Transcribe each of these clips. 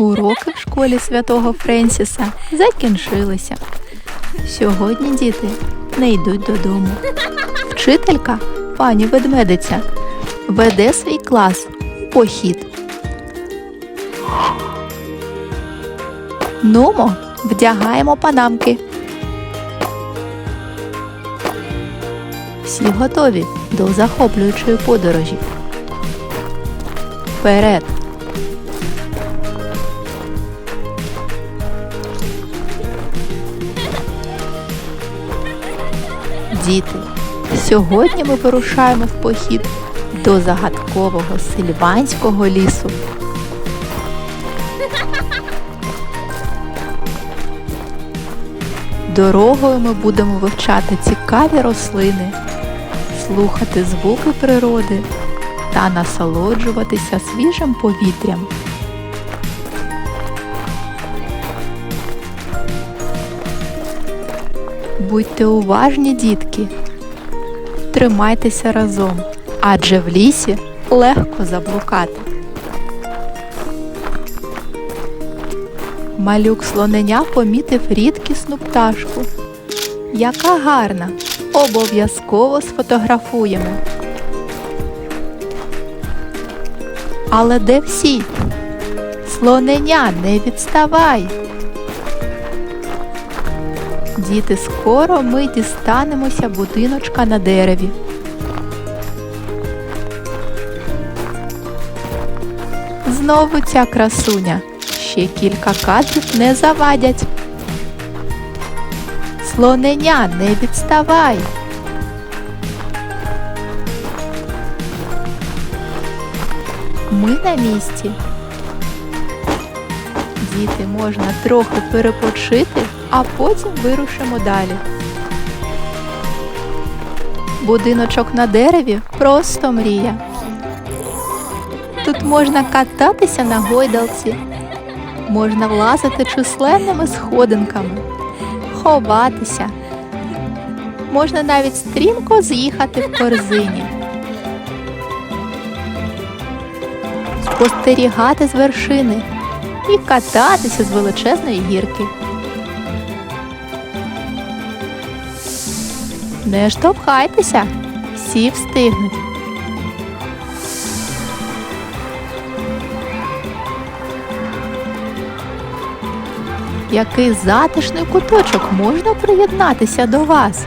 Уроки в школі святого Френсіса закінчилися. Сьогодні діти не йдуть додому. Вчителька, пані ведмедиця, веде свій клас у похід. Нумо, вдягаємо панамки. Всі готові до захоплюючої подорожі. Вперед! Діти, сьогодні ми вирушаємо в похід до загадкового сильванського лісу. Дорогою ми будемо вивчати цікаві рослини, слухати звуки природи та насолоджуватися свіжим повітрям. Будьте уважні, дітки. Тримайтеся разом, адже в лісі легко заблукати. Малюк слоненя помітив рідкісну пташку. Яка гарна! Обов'язково сфотографуємо. Але де всі? Слоненя, не відставай! Діти, скоро ми дістанемося будиночка на дереві. Знову ця красуня. Ще кілька кадрів не завадять. Слоненя, не відставай. Ми на місці. Діти, можна трохи перепочити, а потім вирушимо далі. Будиночок на дереві просто мрія. Тут можна кататися на гойдалці, можна влазити численними сходинками, ховатися. Можна навіть стрімко з'їхати в корзині. Спостерігати з вершини і кататися з величезної гірки. Не штовхайтеся, всі встигнуть. Який затишний куточок можна приєднатися до вас?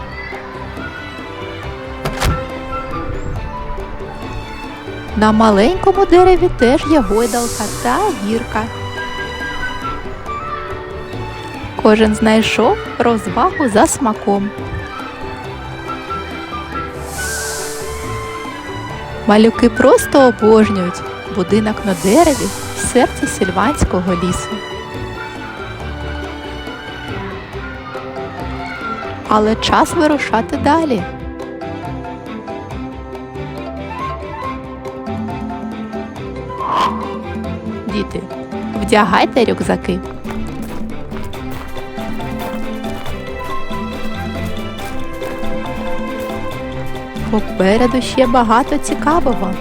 На маленькому дереві теж є гойдалка та гірка. Кожен знайшов розвагу за смаком. Малюки просто обожнюють будинок на дереві в серці сільванського лісу. Але час вирушати далі. Діти, вдягайте рюкзаки. Попереду ще багато цікавого.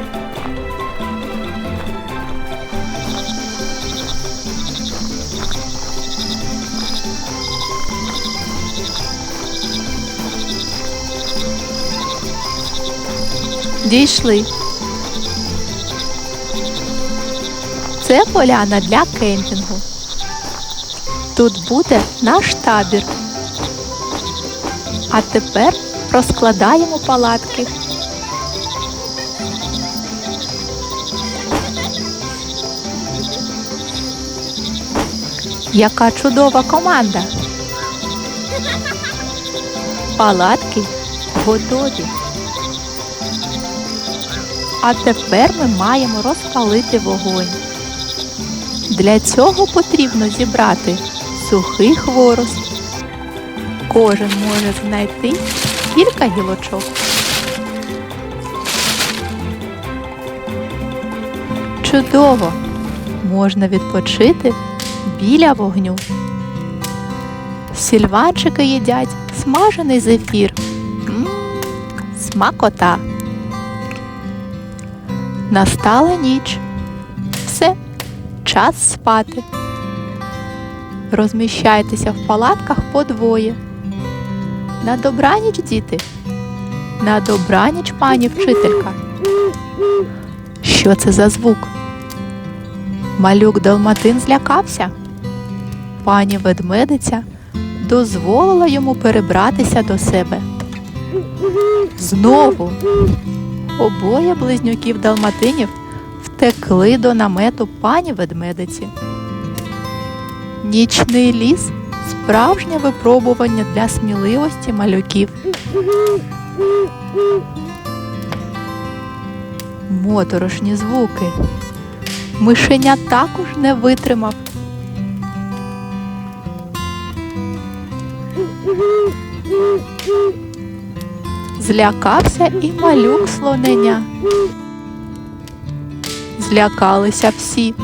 Дійшли. Це поляна для кемпінгу. Тут буде наш табір. А тепер розкладаємо палатки. Яка чудова команда. Палатки готові. А тепер ми маємо розпалити вогонь. Для цього потрібно зібрати сухий хворост. Кожен може знайти кілька гілочок. Чудово! Можна відпочити біля вогню. Сільванчики їдять смажений зефір. М, смакота. Настала ніч. Все, час спати. Розміщайтеся в палатках по двоє. На добраніч, діти. На добраніч, пані вчителька. Що це за звук? Малюк Далматин злякався. Пані ведмедиця дозволила йому перебратися до себе. Знову обоє близнюків Далматинів втекли до намету пані ведмедиці. Нічний ліс справжнє випробування для сміливості малюків. Моторошні звуки. Мишеня також не витримав. Злякався і малюк слоненя. Злякалися всі.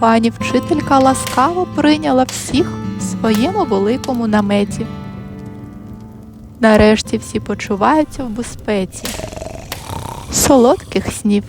Пані вчителька ласкаво прийняла всіх в своєму великому наметі. Нарешті всі почуваються в безпеці. Солодких снів.